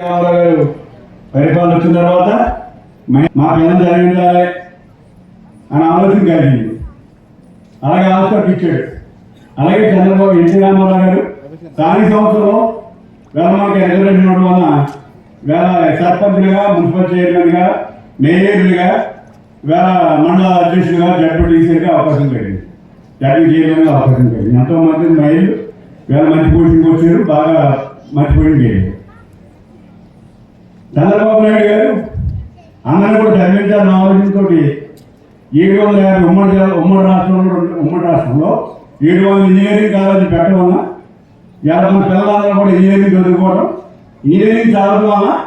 గారు పరిపాలన వచ్చిన తర్వాత మా పిల్లలు జరిగిందాలే అని ఆలోచన కలిగింది. అలాగే హాస్పిటల్ ఇచ్చాడు. అలాగే చంద్రబాబు ఎన్టీ రామారావు గారు దాని సంవత్సరంలో వేల మనకి రిజర్వేషన్ ఉండడం వలన వేల సర్పంచ్లుగా మున్సిపల్ చైర్మన్గా మేయర్లుగా వేల మండల అధ్యక్షులుగా జడ్పీటీసీగా అవకాశం కలిగింది. జడ్పీ చైర్మన్గా అవకాశం కలిగింది. ఎంతో మంది మహిళలు వేల మంచి పోషణకు వచ్చారు బాగా మంచి పోయిన జరిగింది చంద్రబాబు నాయుడు గారు అందరూ కూడా చదివించాలని ఆలోచనతో ఏడు వందల యాభై ఉమ్మడి జిల్లా- ఉమ్మడి రాష్ట్రంలో ఉమ్మడి రాష్ట్రంలో ఏడు వందల ఇంజనీరింగ్ కాలేజీ పెట్టడం వల్ల యాభై మంది పిల్లలందరూ కూడా ఇంజనీరింగ్ చదువుకోవడం. ఇంజనీరింగ్ చదవడం వల్ల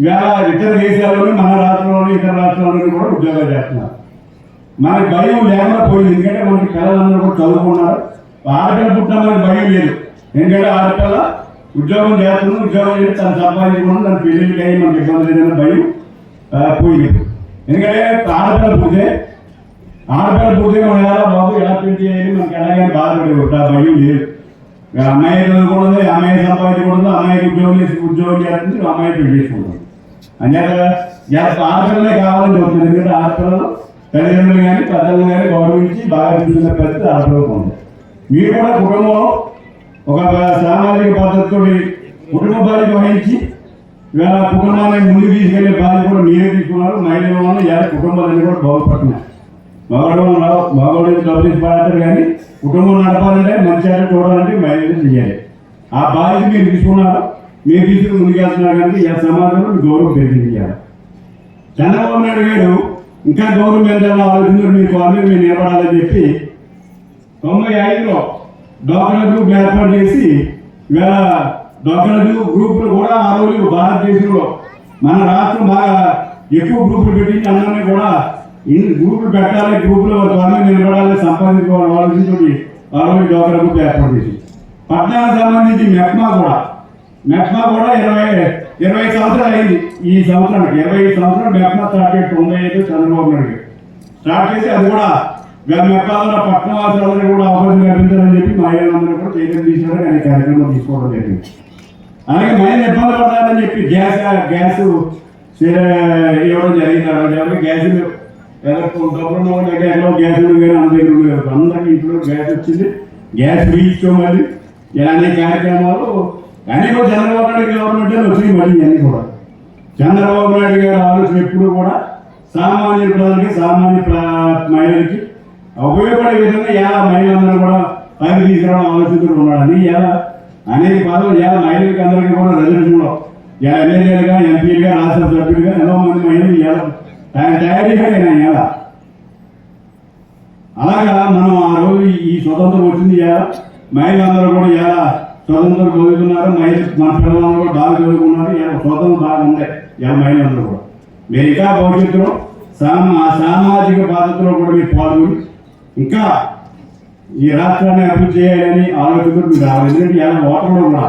వేల ఇతర దేశాల్లోని మన రాష్ట్రంలోని ఇతర రాష్ట్రాల్లోని కూడా ఉద్యోగాలు చేస్తున్నారు. మనకి భయం లేకుండా పోయింది. ఎందుకంటే మనకి పిల్లలందరూ కూడా చదువుకున్నారు. ఆడపిల్ల పుట్టిన మనకి భయం లేదు. ఎందుకంటే ఆడపిల్ల ఉద్యోగం చేస్తున్నాం ఉద్యోగం చేసి తను సంపాదించుకుని తన పెళ్ళికి అయ్యి మనకి ఇబ్బంది లేదన్న భయం పోయింది. ఎందుకంటే ఆడపిల్ల పూజే. ఆడపిల్ల పూజే మనం ఎలా బాబు ఎలా పెళ్ళి చేయాలి మనకి ఎలాగే బాధపడేవాడు ఆ భయం లేదు. అమ్మాయి చదువుకోవడం అమ్మాయి సంపాదించకూడదు అమ్మాయికి ఉద్యోగం చేసి ఉద్యోగం చేస్తుంది అమ్మాయి పెళ్ళి చేసుకుంటుంది. అంచేత ఇలా ఆడపిల్లలే కావాలని చెబుతుంది ఎందుకంటే ఆడపిల్లలు తల్లిదండ్రులు కానీ పెద్దలు కానీ గౌరవించి బాగా చూసిన పరిస్థితి ఆడపిల్లలకు ఉంది. మీరు కూడా కుటుంబంలో ఒక సామాజిక పద్ధతితో కుటుంబ బాధ్యత వహించి ఇవాళ కుటుంబాన్ని ముందుకు తీసుకెళ్ళే బాధ్యత కూడా మీరే తీసుకున్నారు. మహిళల వల్ల ఇలా కుటుంబాలన్నీ కూడా బాగుపడుతున్నాయి. మగవాడు మగవాడు డబ్బు తీసి పడతారు కానీ కుటుంబం నడపాలంటే మంచి ఆట చూడాలంటే మహిళలు చేయాలి ఆ బాధ్యత మీరు తీసుకున్నారు మీరు తీసుకుని ముందుకెళ్తున్నారు కానీ ఈ సమాజంలో గౌరవం పెరిగించాలి చంద్రబాబు నాయుడు గారు ఇంకా గౌరవం పెంచాలని ఆలోచించారు మీకు అందరూ మీరు నిలబడాలని చెప్పి తొంభై ఐదులో డాక్టర్ల గ్రూప్ ఏర్పాటు చేసి ఇవాళ డాక్టర్ల గ్రూపులు కూడా ఆ రోజు భారతదేశంలో మన రాష్ట్రం బాగా ఎక్కువ గ్రూపులు పెట్టించి అందరినీ కూడా గ్రూపులు పెట్టాలి గ్రూపులు త్వరగా నిలబడాలి సంపాదించుకోవాలి ఆలోచించి ఆ రోజు డాక్టర్ గ్రూప్ ఏర్పాటు చేసి పట్టణానికి సంబంధించి మెప్మా కూడా మెప్మా కూడా ఇరవై ఇరవై సంవత్సరాలు అయింది ఈ సంవత్సరానికి. ఇరవై సంవత్సరాలు మెప్మా స్టార్ట్ చేసి తొంభై ఐదు చంద్రబాబు నాయుడు స్టార్ట్ చేసి అది కూడా మేము చెప్పాలన్న పట్టణ వాసులందరూ కూడా అవకాశం కల్పించాలని చెప్పి మహిళలందరూ కూడా చైతన్యం తీసుకోవడం ఆయన కార్యక్రమం తీసుకోవడం జరిగింది. అలాగే మహిళలు ఇబ్బంది పడతారని చెప్పి గ్యాస్ గ్యాస్ ఇవ్వడం జరిగింది. ఆ గ్యాస్ డబ్బులు దగ్గర గ్యాస్ ఉంది అందరి అందరికీ ఇంట్లో గ్యాస్ వచ్చింది. గ్యాస్ ఫ్రీ ఇచ్చామని ఇలాంటి కార్యక్రమాలు అన్నీ కూడా చంద్రబాబు నాయుడు గవర్నమెంట్ వచ్చింది మళ్ళీ ఇవన్నీ కూడా. చంద్రబాబు నాయుడు గారు ఆలోచన ఎప్పుడు కూడా సామాన్య ప్రజలకి సామాన్య మహిళలకి ఉపయోగపడే విధంగా ఎలా మహిళలందరూ కూడా పైకి తీసుకురావడం ఆలోచిస్తూ ఉన్నాడు ఎలా అనేక పదవులు ఎలా మహిళలకి అందరికీ కూడా రిజర్వేషన్లో ఎలా ఎమ్మెల్యేలుగా ఎంపీలుగా రాష్ట్ర సభ్యులుగా ఎంతో మంది మహిళలు ఎలా ఆయన తయారీగా ఎలా అలాగా మనం ఆ రోజు ఈ స్వతంత్రం వచ్చింది ఎలా మహిళలందరూ కూడా ఎలా స్వతంత్రం చదువుతున్నారు మహిళ మన పిల్లలందరూ కూడా బాగా చదువుకున్నారు? ఎలా స్వతంత్రం బాగా ఉంది ఎలా మహిళలందరూ కూడా? మీరు ఇంకా భవిష్యత్తులో సామా సామాజిక బాధ్యతలో కూడా మీరు పాల్గొని ఇంకా ఈ రాష్ట్రాన్ని అభివృద్ధి చేయాలని ఆలోచనతో మీరు రావాలి ఎందుకంటే ఇలా ఓటర్లు ఉన్నారు.